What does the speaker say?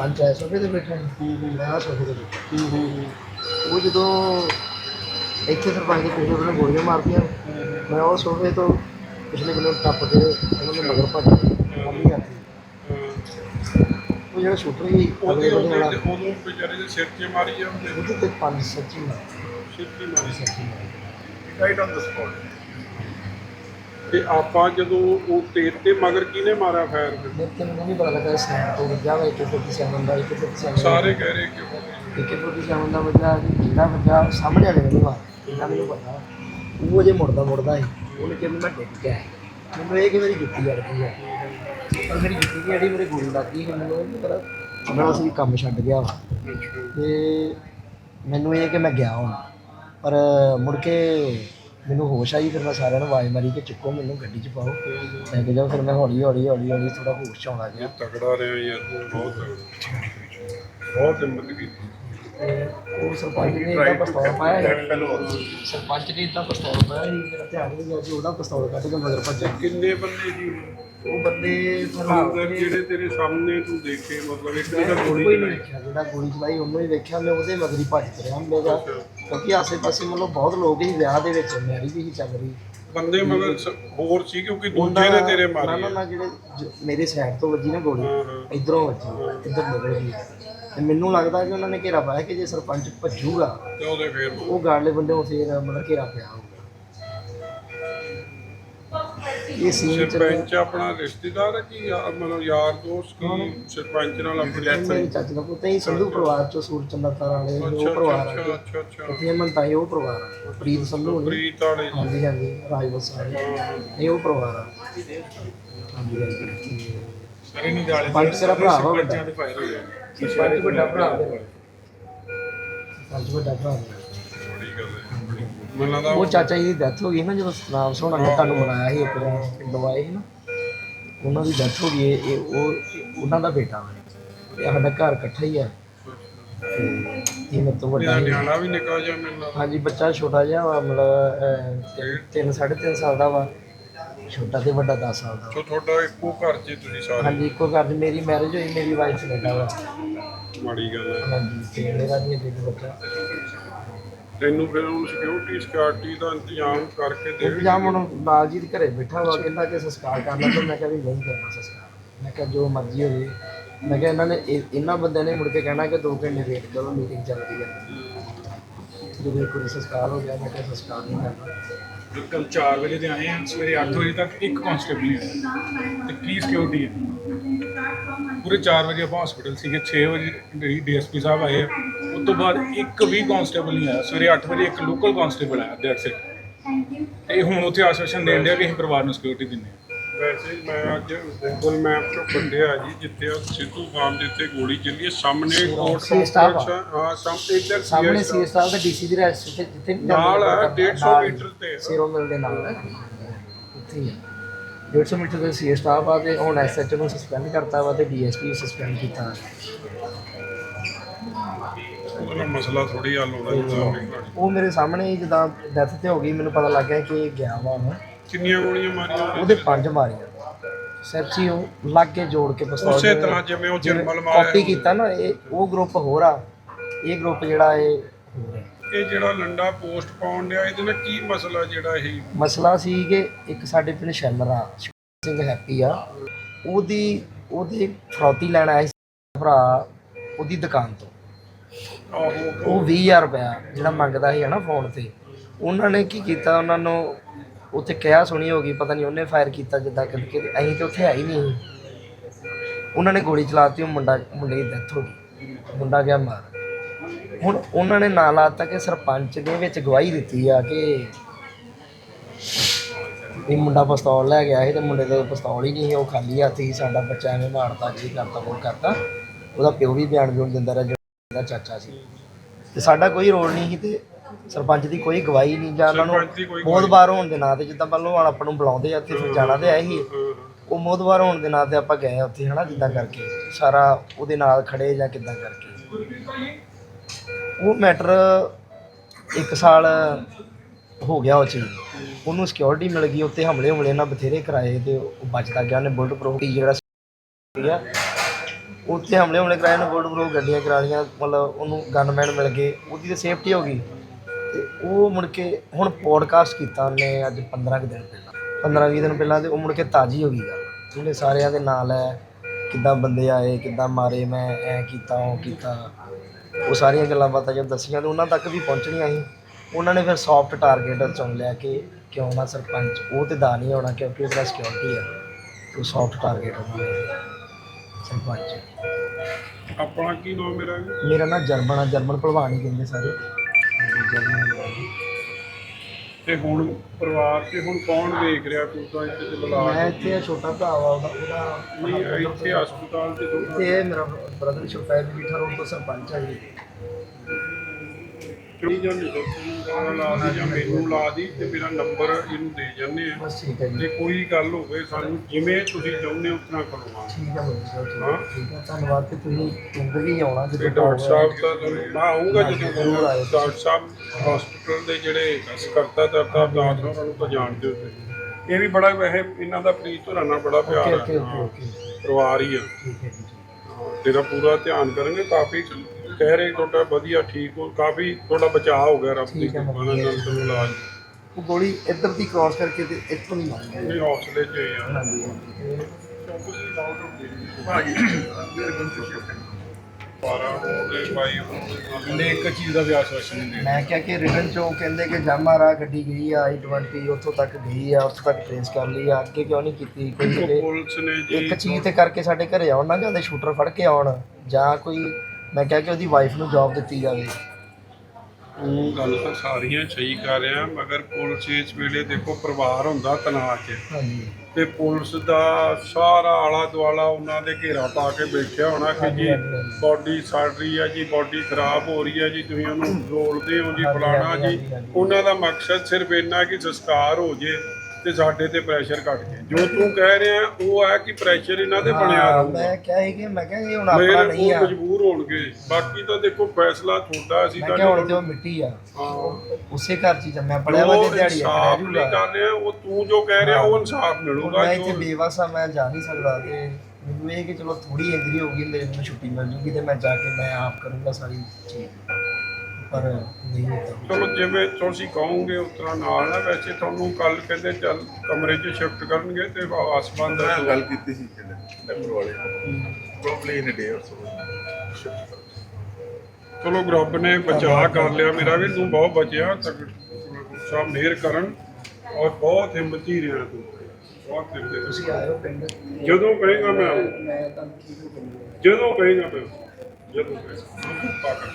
ਸਰਪੰਚ ਆਇਆ ਸੋਫੇ ਤੇ ਬੈਠਾ ਸੀ ਮੈਂ ਸੋਫੇ ਤੇ ਬੈਠਾ। ਉਹ ਜਦੋਂ ਇੱਥੇ ਸਰਪੰਚ ਦੇ ਕੋਲ ਉਹਨਾਂ ਨੇ ਗੋਲੀਆਂ ਮਾਰਤੀਆਂ ਮੈਂ ਉਹ ਸੋਫੇ ਤੋਂ ਪਿਛਲੇ ਬੰਨੇ ਟੱਪ ਕੇ ਉਹਨਾਂ ਦੇ ਮਗਰ ਭੱਜ ਗਿਆ ਮੰਮੀ ਆਤੀ ਉਹ ਜਿਹੜਾ ਸ਼ੂਟਰ ਸੀ ਉਹਦੇ ਅਗਲੇ ਬੰਦੇ ਉਹਨੂੰ ਵਿਚਾਰੇ ਦੇ ਸਿਰ 'ਚ ਮਾਰੀ ਜਾਂਦੇ। ਉਹਦੇ ਤੇ ਪੰਜ ਸੱਚੀ ਮਾਰੀ। ਸਿਰ 'ਚ ਹੀ ਮਾਰੀ। ਸੱਚੀ ਮਾਰੀ। ਰਾਈਟ ਔਨ ਦ ਸਪੌਟ ਤੇ ਆਪਾਂ ਜਦੋਂ ਉਹ ਤੇਰ ਤੇ ਮਗਰ ਕਿਹਨੇ ਮਾਰਿਆ ਫਾਇਰ? ਮੇਰੇ ਤੇ ਮੈਨੂੰ ਨਹੀਂ ਪਤਾ ਲੱਗਾ ਸਨੈਪ ਤੋਂ ਵੱਜਾ ਵਾ ਇੱਕ ਫੁੱਟ ਸੈਵਨ ਦਾ ਇੱਕ ਫੁੱਟ ਸੈਵਨ ਸਾਰੇ ਕਹਿ ਰਹੇ ਕਿ ਉਹ ਇੱਕ ਫੁੱਟ ਸੈਵਨ ਦਾ ਵੱਜਾ ਜਿਹੜਾ ਵੱਜਾ ਉਹ ਸਾਹਮਣੇ ਵਾਲੇ ਮੈਨੂੰ ਮਾਰ ਇਹਨਾਂ ਮੈਨੂੰ ਪਤਾ ਉਹ ਜੇ ਮੁੜਦਾ ਮੁੜਦਾ ਸੀ ਉਹਨੇ ਕਿਹਾ ਵੀ ਮੈਂ ਡਿੱਗ ਗਿਆ। ਮੈਨੂੰ ਇਹ ਕਿ ਮੇਰੀ ਜੁੱਤੀ ਅੜ ਗਈ ਹੈ ਪਰ ਮੇਰੀ ਜੁੱਤੀ ਅੜੀ ਮੇਰੇ ਗੋਲੀ ਲੱਗ ਗਈ। ਸੀ ਮੈਨੂੰ ਇਹ ਨਹੀਂ ਪਤਾ। ਮੇਰਾ ਸੀ ਕੰਮ ਛੱਡ ਗਿਆ ਵਾ। ਤੇ ਮੈਨੂੰ ਇਹ ਕਿ ਮੈਂ ਗਿਆ ਹੁਣ। ਪਰ ਮੁੜ ਕੇ ਮੈਨੂੰ ਹੋਸ਼ ਆਈ ਫਿਰ ਮੈਂ ਸਾਰਿਆਂ ਨੂੰ ਆਵਾਜ਼ ਮਾਰੀ ਕਿ ਚੁੱਕੋ ਮੈਨੂੰ ਗੱਡੀ 'ਚ ਪਾਓ। ਮੈਂ ਕਿਹਾ ਫਿਰ ਮੈਂ ਹੌਲੀ ਹੌਲੀ ਹੌਲੀ ਹੌਲੀ ਥੋੜਾ ਹੋਸ਼ 'ਚ ਆਉਣਾ ਗਿਆ। ਤਗੜਾ ਰਿਹਾ ਯਾਰ ਬਹੁਤ ਬਹੁਤ ਹਿੰਮਤ ਕੀਤੀ। ਤੇ ਉਹ ਸਰਪੰਚ ਨੇ ਇਦਾਂ ਪਿਸਤੌਲ ਪਾਇਆ ਸੀ। ਸਰਪੰਚ ਨੇ ਇਦਾਂ ਪਿਸਤੌਲ ਪਾਇਆ ਸੀ ਮੇਰਾ ਧਿਆਨ ਨਹੀਂ ਗਿਆ ਕਿ ਉਹਦਾ ਪਿਸਤੌਲ ਕੱਢ ਕੇ ਮਗਰ ਭੱਜਿਆ। ਕਿੰਨੇ ਬੰਦੇ ਜੀ ਉਹ ਬੰਦੇ ਮਤਲਬ ਜਿਹੜੇ ਤੇਰੇ ਸਾਹਮਣੇ ਤੂੰ ਦੇਖੇ ਮਤਲਬ ਇੱਕ ਨੇ ਤਾਂ ਕੋਈ ਗੋਲੀ ਨਹੀਂ ਵੇਖਿਆ ਜਿਹੜਾ ਗੋਲੀ ਚਲਾਈ ਉਹਨੂੰ ਹੀ ਵੇਖਿਆ ਮੈਂ ਉਹਦੇ ਮਗਰ ਹੀ ਭੱਜ ਤੁਰਿਆ ਮੇਰਾ ਕਿਉਂਕਿ ਆਸੇ ਪਾਸੇ ਮਤਲਬ ਬਹੁਤ ਲੋਕ ਸੀ ਵਿਆਹ ਦੇ ਵਿੱਚ ਮੈਰਿਜ ਹੀ ਚੱਲ ਰਹੀ। ਬੰਦੇ ਮਗਰ ਸ- ਹੋਰ ਸੀ ਕਿਉਂਕਿ ਦੂਜੇ ਨੇ ਤੇਰੇ ਨਾ ਮਾਰੀ ਨਾ ਨਾ ਜਿਹੜੇ ਜ- ਮੇਰੇ ਸਾਈਡ ਤੋਂ ਵੱਜੀ ਨਾ ਗੋਲੀ। ਇਧਰੋਂ ਵੱਜੀ ਇੱਧਰ ਨਿਕਲ ਗਈ। ਤੇ ਮੈਨੂੰ ਲੱਗਦਾ ਕਿ ਉਹਨਾਂ ਨੇ ਘੇਰਾ ਪਾਇਆ ਕਿ ਜੇ ਸਰਪੰਚ ਭੱਜੂਗਾ ਤੇ ਉਹਦੇ ਫੇਰ ਉਹ ਗਾੜਲੇ ਬੰਦੇ ਨੂੰ ਫੇਰ ਮਤਲਬ ਘੇਰਾ ਪਿਆ ਇਹ ਚ ਸਰਪੰਚ ਆਪਣਾ ਰਿਸ਼ਤੇਦਾਰ ਹੈ ਕਿ ਯਾਰ ਮਤਲਬ ਯਾਰ ਦੋਸਤ ਕੀ ਸਰਪੰਚ ਨਾਲ ਆਪਣੀ ਮੇਰੇ ਚਾਚੇ ਦਾ ਪੁੱਤ ਹੀ ਸੰਧੂ ਪਰਿਵਾਰ ਚੋਂ ਸੂਰਜ ਚੰਦਰ ਤਾਰਾ ਵਾਲੇ ਉਹ ਪਰਿਵਾਰ ਆ ਅੱਛਾ ਅੱਛਾ। ਅੱਛਾ ਤੇ ਮੰਤਾਈ ਉਹ ਪਰਿਵਾਰ ਆ। ਪ੍ਰੀਤ ਸੰਧੂ ਹੋਣੀ ਪ੍ਰੀਤ ਵਾਲੇ ਹਾਂਜੀ ਹਾਂਜੀ ਰਾਜਵੰਸ ਵਾਲੇ ਇਹ ਉਹ ਪਰਿਵਾਰ ਆ। ਹਾਂਜੀ ਹਾਂਜੀ ਸਾਰੇ ਨਹੀਂ ਦਾਲੇ ਪੰਜ ਤੇਰਾ ਭਰਾ ਵਾ ਵੱਡਾ ਦੇ ਫਾਇਰ ਹੋ ਗਏ। ਪੰਜ ਵੱਡਾ ਭਰਾ। ਪੰਜ ਵੱਡਾ ਭਰਾ ਵਾ। ਹੈ ਮੈਨੂੰ ਲੱਗਦਾ ਉਹ ਚਾਚਾ ਜੀ ਦੀ ਡੈਥ ਹੋ ਗਈ ਨਾ ਜਦੋਂ ਨਾਮ ਸੋਹਣਾ ਨੇ ਤੁਹਾਨੂੰ ਬਣਾਇਆ ਸੀ ਇੱਕ ਦਿਨ ਦਵਾਈ ਸੀ ਨਾ। ਉਹਨਾਂ ਦੀ ਡੈਥ ਹੋ ਗਈ ਇਹ ਇਹ ਉਹ ਉਹਨਾਂ ਦਾ ਬੇਟਾ ਵਾ। ਤੇ ਸਾਡਾ ਘਰ ਇਕੱਠਾ ਹੀ ਆ। ਤੇ ਇਹ ਮੇਰੇ ਤੋਂ ਵੱਡਾ ਸੀ। ਨਿਆਣਾ ਵੀ ਨਿਕਾ ਜਾ ਮੈਨੂੰ ਲੱਗਦਾ ਹਾਂਜੀ ਬੱਚਾ ਛੋਟਾ ਜਿਹਾ ਵਾ ਮਤਲਬ ਅਹ, ਤਿੰਨ- ਤਿੰਨ ਸਾਢੇ ਤਿੰਨ ਸਾਲ ਦਾ ਵਾ। ਛੋਟਾ ਤੇ ਵੱਡਾ 10 ਸਾਲ ਦਾ। ਵਾ। ਸੋ ਤੁਹਾਡਾ ਇੱਕੋ ਘਰ 'ਚ ਹੀ ਤੁਸੀਂ ਸਾਰੇ। ਹਾਂਜੀ ਇੱਕੋ ਘਰ 'ਚ ਮੇਰੀ ਮੈਰਿਜ ਹੋਈ ਮੇਰੀ ਵਾਈਫ ਕੈਨੇਡਾ ਵਾ। ਮਾੜੀ ਗੱਲ ਹੈ। ਹਾਂਜੀ ਤੇ ਮੇਰਾ ਵੀ ਇੱਕ ਬੱਚਾ ਤੈਨੂੰ ਫਿਰ ਹੁਣ ਸਿਕਿਉਰਿਟੀ ਸਿਕਿਉਰਿਟੀ ਦਾ ਇੰਤਜ਼ਾਮ ਕਰਕੇ ਦੇ ਉਹ ਹੁਣ ਨਾਲ ਜੀ ਦੇ ਘਰੇ ਬੈਠਾ ਵਾ, ਕਹਿੰਦਾ ਕਿ ਸੰਸਕਾਰ ਕਰਨਾ, ਤੇ ਮੈਂ ਕਿਹਾ ਵੀ ਨਹੀਂ ਕਰਨਾ ਸੰਸਕਾਰ। ਮੈਂ ਕਿਹਾ ਜੋ ਮਰਜ਼ੀ ਹੋਵੇ। ਮੈਂ ਕਿਹਾ ਇਹਨਾਂ ਨੇ ਇਹ- ਇਹਨਾਂ ਬੰਦਿਆਂ ਨੇ ਮੁੜ ਕੇ ਕਹਿਣਾ ਕਿ 2 ਘੰਟੇ ਵੇਟ ਕਰੋ ਮੀਟਿੰਗ ਚੱਲਦੀ ਹੈ ਜਦੋਂ ਕੋਈ ਸੰਸਕਾਰ ਹੋ ਗਿਆ, ਮੈਂ ਕਿਹਾ ਸੰਸਕਾਰ ਨਹੀਂ ਕਰਨਾ। ਕੱਲ 4 ਵਜੇ ਦੇ ਆਏ ਹਾਂ, ਸਵੇਰੇ 8 ਵਜੇ ਤੱਕ ਇੱਕ ਕਾਂਸਟੇਬਲ ਨਹੀਂ ਆਇਆ। ਤੇ ਕੀ ਸਿਕਿਉਰਿਟੀ ਹੈ? ਪੂਰੇ 4 ਵਜੇ ਆਪਾਂ ਹਸਪੀਟਲ ਸੀਗੇ 6 ਵਜੇ ਡੀਐਸਪੀ ਸਾਹਿਬ ਆਏ ਆ, ਉਸ ਤੋਂ ਬਾਅਦ ਇੱਕ ਵੀ ਕਾਂਸਟੇਬਲ ਨਹੀਂ ਆਇਆ। ਸਵੇਰੇ 8 ਵਜੇ ਇੱਕ ਲੋਕਲ ਕਾਂਸਟੇਬਲ ਆਇਆ ਦੈਟਸ ਇਟ ਤੇ ਹੁਣ ਉੱਥੇ ਆਸ਼ਵਾਸਨ ਦੇਣ ਡਿਆ ਕਿ ਅਸੀਂ ਪਰਿਵਾਰ ਨੂੰ ਸਿਕਿਉਰਿਟੀ ਦਿੰਦੇ ਹਾਂ। ਵੈਸੇ ਮੈਂ ਅੱਜ ਗੂਗਲ ਮੈਪ ਤੋਂ ਕੱਢਿਆ ਜੀ ਜਿੱਥੇ ਆ ਸਿੱਧੂ ਫਾਰਮ ਜਿੱਥੇ ਗੋਲੀ ਚੱਲੀ ਹੈ। ਸਾਹਮਣੇ ਕੋਰਟ ਸੀ ਸਟਾਫ ਆ। ਆ ਹਾਂ ਸਾਹਮਣੇ ਇੱਧਰ ਸਾਹਮਣੇ ਸੀ ਸੀ ਸਾਹਿਬ। ਦਾ ਡੀਸੀ ਦੀ ਰੈਸਟ ਜਿੱਥੇ ਨਾਲ ਆ 150 ਮੀਟਰ ਤੇ ਸੀਰੋ ਮਿਲ ਦੇ ਨਾਲ ਹੈ। ਉੱਥੇ ਹੀ ਆ। 150 ਮੀਟਰ ਦੇ ਸੀ ਸਟਾਫ ਆ ਤੇ ਹੁਣ ਐਸਐਚ ਨੂੰ ਸਸਪੈਂਡ ਕਰਤਾ ਵਾ ਤੇ ਡੀਐਸਪੀ ਸਸਪੈਂਡ ਕੀਤਾ। ਉਹਦਾ ਮਸਲਾ ਥੋੜੀ ਹੱਲ ਹੋਣਾ ਜਿੱਦਾਂ ਉਹ ਮੇਰੇ ਸਾਹਮਣੇ ਹੀ ਜਿੱਦਾਂ ਡੈਥ ਤੇ ਹੋ ਗਈ ਮੈਨੂੰ ਪਤਾ ਲੱਗ ਗਿਆ ਕਿ ਇਹ ਗਿਆ ਵਾ ਹੁਣ ਕਿੰਨੀਆਂ ਗੋਲੀਆਂ ਮਾਰੀਆਂ ਉਹਦੇ ਪੰਜ ਮਾਰੀਆਂ। ਸੱਚੀ ਉਹ ਲੱਗ ਕੇ ਜੋੜ ਕੇ ਪਿਸਤੌਲ ਉਸੇ ਤਰ੍ਹਾਂ ਜਿਵੇਂ ਉਹ ਜਰਮਲ ਮਾਰਿਆ ਕਾਪੀ ਕੀਤਾ ਨਾ ਇਹ ਉਹ ਗਰੁੱਪ ਹੋਰ ਆ। ਇਹ ਗਰੁੱਪ ਜਿਹੜਾ ਇਹ ਹੋਰ ਹੈ ਇਹ ਜਿਹੜਾ ਲੰਡਾ ਪੋਸਟ ਪਾਉਣ ਡਿਆ ਇਹਦੇ ਨਾਲ ਕੀ ਮਸਲਾ ਜਿਹੜਾ ਇਹ? ਮਸਲਾ ਸੀ ਕਿ ਇੱਕ ਸਾਡੇ ਪਿੰਡ ਸ਼ੈਲਰ ਆ ਸਿੰਘ ਹੈਪੀ ਆ। ਉਹਦੀ ਉਹਦੇ ਫਰੌਤੀ ਲੈਣ ਆਇਆ ਸੀ ਭਰਾ ਉਹਦੀ ਦੁਕਾਨ ਤੋਂ। ਉਹ 20000 ਰੁਪਇਆ ਜਿਹੜਾ ਮੰਗਦਾ ਸੀ ਹਨਾ ਫੋਨ ਤੇ। ਉਹਨਾਂ ਨੇ ਕੀ ਕੀਤਾ ਉਹਨਾਂ ਨੂੰ ਉੱਥੇ ਕਿਹਾ ਸੁਣੀ ਹੋ ਗਈ ਪਤਾ ਨਹੀਂ ਉਹਨੇ ਫਾਇਰ ਕੀਤਾ ਜਿੱਦਾਂ ਕਰਕੇ ਤੇ ਅਸੀਂ ਤੇ ਉੱਥੇ ਹੈ ਹੀ ਨਹੀਂ ਸੀ। ਉਹਨਾਂ ਨੇ ਗੋਲੀ ਚਲਾਤੀ, ਉਹ ਮੁੰਡਾ ਮੁੰਡੇ ਦੀ ਡੈਥ ਹੋ ਗਈ। ਮੁੰਡਾ ਗਿਆ ਮਾਰ। ਹੁਣ ਉਹਨਾਂ ਨੇ ਨਾਂ ਲਾਤਾ ਕਿ ਸਰਪੰਚ ਦੇ ਵਿੱਚ ਗਵਾਹੀ ਦਿੱਤੀ ਆ ਕਿ ਇਹ ਮੁੰਡਾ ਪਿਸਤੌਲ ਲੈ ਗਿਆ ਸੀ ਤੇ ਮੁੰਡੇ ਦੇ ਪਿਸਤੌਲ ਹੀ ਨਹੀਂ ਸੀ, ਉਹ ਖਾਲੀ ਹੱਥ ਹੀ ਸਾਡਾ ਬੱਚਾ ਐਵੇਂ ਮਾਰਦਾ ਜੀ ਕਰਤਾ ਉਹ ਕਰਤਾ ਉਹਦਾ ਪਿਓ ਵੀ ਬਿਆਨ ਬਿਉਣ ਦਿੰਦਾ ਰਿਹਾ, ਜਿਹੜਾ ਚਾਚਾ ਸੀ। ਤੇ ਸਾਡਾ ਕੋਈ ਰੋਲ ਨਹੀਂ ਸੀ ਤੇ ਸਰਪੰਚ ਦੀ ਕੋਈ ਗਵਾਹੀ ਨਹੀਂ ਜਾਂ ਉਹਨਾਂ ਸਰਪੰਚ ਦੀ ਕੋਈ ਨੂੰ ਮੋਦਬਾਰ ਹੋਣ ਦੇ ਨਾਂ ਤੇ ਜਿੱਦਾਂ ਲਓ ਹੁਣ ਆਪਾਂ ਨੂੰ ਬੁਲਾਉਂਦੇ ਆ ਇੱਥੇ ਫਿਰ ਜਾਣਾ ਤੇ ਆਏ ਹੀ। ਉਹ ਮੋਦਬਾਰ ਹੋਣ ਦੇ ਨਾਂ ਤੇ ਆਪਾਂ ਗਏ ਉੱਥੇ ਹਨਾ ਜਿੱਦਾਂ ਕਰਕੇ। ਸਾਰਾ ਉਹਦੇ ਨਾਲ ਖੜੇ ਜਾਂ ਕਿੱਦਾਂ ਕਰਕੇ। ਉਹ ਮੈਟਰ ਇੱਕ ਸਾਲ ਹੋ ਗਿਆ ਉਹ ਚੀਜ਼ ਨੂੰ। ਉਹਨੂੰ ਸਿਕਿਉਰਿਟੀ ਮਿਲ ਗਈ ਉੱਤੇ ਹਮਲੇ ਹਮਲੇ ਨਾਲ ਬਥੇਰੇ ਕਰਾਏ ਤੇ ਉਹ ਬਚਦਾ ਗਿਆ ਉਹਨੇ ਬੁਲਟ ਪ੍ਰੂਫ ਜਿਹੜਾ ਸੀਗਾ ਉੱਥੇ ਹਮਲੇ ਹਮਲੇ ਕਰਾਏ ਨੂੰ ਬੋਲਡ ਬਰੋ ਗੱਡੀਆਂ ਕਰਾ ਲਈਆਂ ਮਤਲਬ ਉਹਨੂੰ ਗਨਮੈਨ ਮਿਲ ਗਏ। ਉਹਦੀ ਤਾਂ ਸੇਫਟੀ ਹੋ ਗਈ। ਤੇ ਉਹ ਮੁੜ ਕੇ ਹੁਣ ਪੋਡਕਾਸਟ ਕੀਤਾ ਉਹਨੇ ਅੱਜ 15 ਕੁ ਦਿਨ ਪਹਿਲਾਂ। 15 20 ਦਿਨ ਪਹਿਲਾਂ ਤੇ ਉਹ ਮੁੜ ਕੇ ਤਾਜ਼ੀ ਹੋ ਗਈ ਗੱਲ। ਉਹਨੇ ਸਾਰਿਆਂ ਦੇ ਨਾਲ ਹੈ ਕਿੱਦਾਂ ਬੰਦੇ ਆਏ ਕਿੱਦਾਂ ਮਾਰੇ ਮੈਂ ਐ ਕੀਤਾ ਉਹ ਕੀਤਾ। ਉਹ ਸਾਰੀਆਂ ਗੱਲਾਂ ਬਾਤਾਂ ਜਦ ਦੱਸੀਆਂ ਤੇ ਉਹਨਾਂ ਤੱਕ ਵੀ ਪਹੁੰਚਣੀਆਂ ਸੀ। ਉਹਨਾਂ ਨੇ ਫਿਰ ਸੌਫਟ ਟਾਰਗੇਟ ਚੁਣ ਲਿਆ ਕਿ ਕਿਉਂ ਨਾ ਸਰਪੰਚ ਉਹ ਤੇ ਦਾ ਨਹੀਂ ਹੋਣਾ ਕਿਉਂਕਿ ਉਹਦਾ ਸਿਕਿਉਰਿਟੀ ਹੈ ਉਹ ਸੌਫਟ ਟਾਰਗੇਟ ਉਹਨਾਂ ਨੇ ਸਰਪੰਚ। ਆਪਣਾ ਕੀ ਨਾਮ ਮੇਰਾ? ਮੇਰਾ ਨਾਂ ਜਰਮਨ ਆ ਜਰਮਨ ਭਲਵਾਨ ਹੀ ਕਹਿੰਦੇ ਸਾਰੇ। ਤੇ ਹੁਣ ਪਰਿਵਾਰ 'ਚ ਹੁਣ ਕੌਣ ਵੇਖ ਰਿਹਾ ਤੂੰ ਤਾਂ ਇੱਥੇ ਤੇ ਬੁਲਾ ਮੈਂ ਇੱਥੇ ਆ, ਛੋਟਾ ਭਰਾ ਵਾ ਉਹਦਾ ਨਹੀਂ ਉਹਦਾ ਇੱਥੇ ਹਸਪਤਾਲ ਤੂੰ ਇੱਥੇ ਇਹ ਮੇਰਾ ਬ੍ਰਦਰ ਛੋਟਾ ਹੈ ਬੀਠਾ ਰੋਡ ਤੋਂ ਸਰਪੰਚ ਹੈ ਜੀ। ਜਾਂਦੀ ਤੂੰ ਗਾਣਾ ਲਾ ਦੀ ਜਾਂ ਮੈਨੂੰ ਲਾ ਦੀ ਤੇ ਮੇਰਾ ਨੰਬਰ ਇਹਨੂੰ ਦੇ ਜਾਂਦੇ ਆ। ਬਸ ਠੀਕ ਹੈ ਜੀ। ਜੇ ਕੋਈ ਗੱਲ ਹੋਵੇ ਸਾਨੂੰ ਜਿਵੇਂ ਤੁਸੀਂ ਚਾਹੁੰਦੇ ਹੋ ਉਤਨਾ ਕਰਵਾਵਾਂ ਠੀਕ ਹੈ ਬਾਈ ਸਾਹਿਬ ਠੀਕ ਹਾਂ। ਹੈ। ਠੀਕ ਹੈ। ਧੰਨਵਾਦ ਤੇ ਤੁਸੀਂ ਪਿੰਡ ਵੀ ਆਉਣਾ ਤੇ ਜਦੋਂ ਡਾਕਟਰ ਸਾਹਿਬ ਤਾਂ ਤੁਹਾਨੂੰ- ਮੈਂ ਆਉਂਗਾ ਜਦੋਂ ਜ਼ਰੂਰ ਆਇਓ ਤੁਸੀਂ। ਡਾਕਟਰ ਸਾਹਿਬ ਹਸਪੀਟਲ ਦੇ ਜਿਹੜੇ ਸਕਰਤਾ ਦਰਤਾ ਦਾਦ ਉਹਨਾਂ ਨੂੰ ਤਾਂ ਜਾਣਦੇ ਹੋ ਤੁਸੀਂ। ਇਹ ਵੀ ਬੜਾ ਵੈਸੇ ਇਹਨਾਂ ਦਾ ਪ੍ਰੀਤ ਹੋਰਾਂ ਨਾਲ ਬੜਾ ਪਿਆਰ ਓਕੇ ਹੈ ਓਕੇ ਹਾਂ, ਪਰਿਵਾਰ ਹੀ ਆ। ਠੀਕ ਹੈ ਜੀ ਠੀਕ ਹਾਂ, ਤੇਰਾ ਪੂਰਾ ਧਿਆਨ ਕਰਾਂਗੇ ਕਾਫੀ ਕਹਿ ਰਹੇ ਤੁਹਾਡਾ ਵਧੀਆ ਠੀਕ ਹੋ ਕਾਫੀ ਤੁਹਾਡਾ ਬਚਾਅ ਹੋ ਗਿਆ ਰੱਬ ਦੀ ਠੀਕ ਹੈ, ਕਿਰਪਾ ਨਾਲ ਨਾਲ ਤੋਂ ਇਲਾਜ। ਉਹ ਗੋਲੀ ਇੱਧਰ ਦੀ ਕ੍ਰਾਸ ਕਰਕੇ ਤੇ ਇੱਥੋਂ ਨਹੀਂ ਮਾਰੀ ਹੈ ਇਹ ਹੌਸਲੇ ਚ ਹੀ ਆ ਹਾਂਜੀ ਹਾਂਜੀ ਪਾਰਾ ਹੋਵੇ ਭਾਈ ਹੋਵੇ ਉਹਨੇ ਇੱਕ ਚੀਜ਼ ਦਾ ਵੀ ਆਸ਼ਵਾਸਨ ਨਹੀਂ ਦਿੱਤਾ ਮੈਂ ਕਿਹਾ ਕਿ ਰਿਟਰਨ ਚੋਂ ਕਹਿੰਦੇ ਕਿ ਜਾਮਾਰਾ ਗੱਡੀ ਗਈ ਆ i20 ਉੱਥੋਂ ਤੱਕ ਗਈ ਆ ਉੱਥੋਂ ਤੱਕ ਟ੍ਰੇਸ ਕਰ ਲਈ ਆ ਅੱਗੇ ਕਿਉਂ ਨਹੀਂ ਕੀਤੀ? ਕੋਈ ਪੁਲਿਸ ਨੇ ਇੱਕ ਚੀਜ਼ ਤੇ ਕਰਕੇ ਸਾਡੇ ਘਰੇ ਆਉਣ ਨਾ ਜਾਂਦੇ ਸ਼ੂਟਰ ਫੜ ਕੇ ਆਉਣ ਜਾਂ ਕੋਈ ਮੈਂ ਕਿਹਾ ਕਿ ਉਹਦੀ ਵਾਈਫ ਨੂੰ ਜੌਬ ਦਿੱਤੀ ਜਾਵੇ। ਉਹ ਗੱਲ ਤਾਂ ਸਾਰੀਆਂ ਸਹੀ ਕਰ ਰਿਹਾ ਮਗਰ ਪੁਲਿਸ ਇਸ ਵੇਲੇ ਦੇਖੋ ਪਰਿਵਾਰ ਹੁੰਦਾ ਤਣਾਅ 'ਚ। ਹਾਂਜੀ। ਤੇ ਪੁਲਿਸ ਦਾ ਸਾਰਾ ਆਲਾ ਦੁਆਲਾ ਉਹਨਾਂ ਦੇ ਘੇਰਾ ਪਾ ਕੇ ਬੈਠਿਆ ਹੋਣਾ ਕਿ ਜੀ। ਬਾਡੀ ਸੜ ਰਹੀ ਹੈ ਜੀ ਬਾਡੀ ਖਰਾਬ ਹੋ ਰਹੀ ਹੈ ਜੀ ਤੁਸੀਂ ਉਹਨੂੰ ਰੋਲਦੇ ਹੋ ਜੀ ਫਲਾਣਾ ਜੀ। ਉਹਨਾਂ ਦਾ ਮਕਸਦ ਸਿਰਫ ਇੰਨਾ ਕਿ ਸੰਸਕਾਰ ਹੋ ਜੇ। ਤੇ ਸਾਡੇ ਤੇ ਪ੍ਰੈਸ਼ਰ ਘਟ ਜੇ ਜੋ ਤੂੰ ਕਹਿ ਰਿਹਾ ਉਹ ਹੈ ਕਿ ਪ੍ਰੈਸ਼ਰ ਇਹਨਾਂ ਤੇ ਬਣਿਆ ਹਾਂ, ਰਹੂਗਾ। ਮੈਂ ਕਿਹਾ ਸੀ ਕਿ ਮੈਂ ਕਿਹਾ ਇਹ ਹੁਣ ਆਪਣਾ ਮੇਰੇ ਨਹੀਂ ਉਹ ਆ। ਮਜਬੂਰ ਹੋਣਗੇ। ਬਾਕੀ ਤਾਂ ਦੇਖੋ ਫੈਸਲਾ ਤੁਹਾਡਾ ਅਸੀਂ ਮੈਂ ਤਾਂ ਕਿਹਾ ਹੁਣ ਤੇ ਉਹ ਮਿੱਟੀ ਆ। ਹਾਂ। ਉਸੇ ਘਰ 'ਚ ਹੀ ਜੰਮਿਆ ਪੜਿਆ ਵਾ ਤੇ ਜੋ ਦਿਹਾੜੀ ਇਨਸਾਫ ਰਹਿ ਨਹੀਂ ਜੂਗਾ ਕਰ ਰਿਹਾ ਉਹ ਤੂੰ ਜੋ ਕਹਿ ਰਿਹਾ ਉਹ ਇਨਸਾਫ ਮਿਲੂਗਾ ਮੈਂ ਜੋ ਇੱਥੇ ਬੇਵਸ ਆ ਮੈਂ ਜਾ ਨਹੀਂ ਸਕਦਾ ਤੇ ਮੈਨੂੰ ਇਹ ਕਿ ਚਲੋ ਥੋੜੀ ਇੰਜਰੀ ਹੋ ਗਈ ਮੇਰੇ ਨੂੰ ਛੁੱਟੀ ਮਿਲ ਜੂਗੀ ਤੇ ਮੈਂ ਜਾ ਕੇ ਮੈਂ ਆਪ ਕਰੂੰਗਾ ਸਾਰੀ ਚੀਜ਼। ਪਰ ਨਹੀਂ ਚਲੋ ਜਿਵੇਂ ਤੁਸੀਂ ਕਹੋਗੇ ਉਸ ਤਰ੍ਹਾਂ ਨਾਲ ਹੈ ਵੈਸੇ ਤੁਹਾਨੂੰ ਕੱਲ ਕਹਿੰਦੇ ਚੱਲ ਕਮਰੇ 'ਚ ਸ਼ਿਫਟ ਕਰਨਗੇ ਤੇ ਆਸਮਾਨ ਦਾ ਮੈਂ ਗੱਲ ਕੀਤੀ ਸੀ ਕਹਿੰਦੇ ਡਾਕਟਰ ਵਾਲੇ ਪ੍ਰੋਬਬਲੀ ਇਨ ਡੇ অর ਸੋ ਚਲੋ ਰੱਬ ਨੇ ਬਚਾ ਕਰ ਲਿਆ ਮੇਰਾ ਵੀ ਤੂੰ ਬਹੁਤ ਬਚਿਆ ਸਭ ਮਿਹਰ ਕਰਨ ਔਰ ਬਹੁਤ ਹਿੰਮਤੀ ਰਿਹਾ ਤੂੰ। ਬਹੁਤ ਹਿੰਮਤੀ ਤੁਸੀਂ ਆਇਓ ਪਿੰਡ। ਜਦੋਂ ਕਹੇਗਾ ਮੈਂ ਆਊਂ। ਮੈਂ ਤੁਹਾਨੂੰ ਠੀਕ ਕਰੂੰਗਾ ਜਦੋਂ ਕਹੇਗਾ ਮੈਂ ਆਊਂ। ਜਦੋਂ ਕਹੇਗਾ।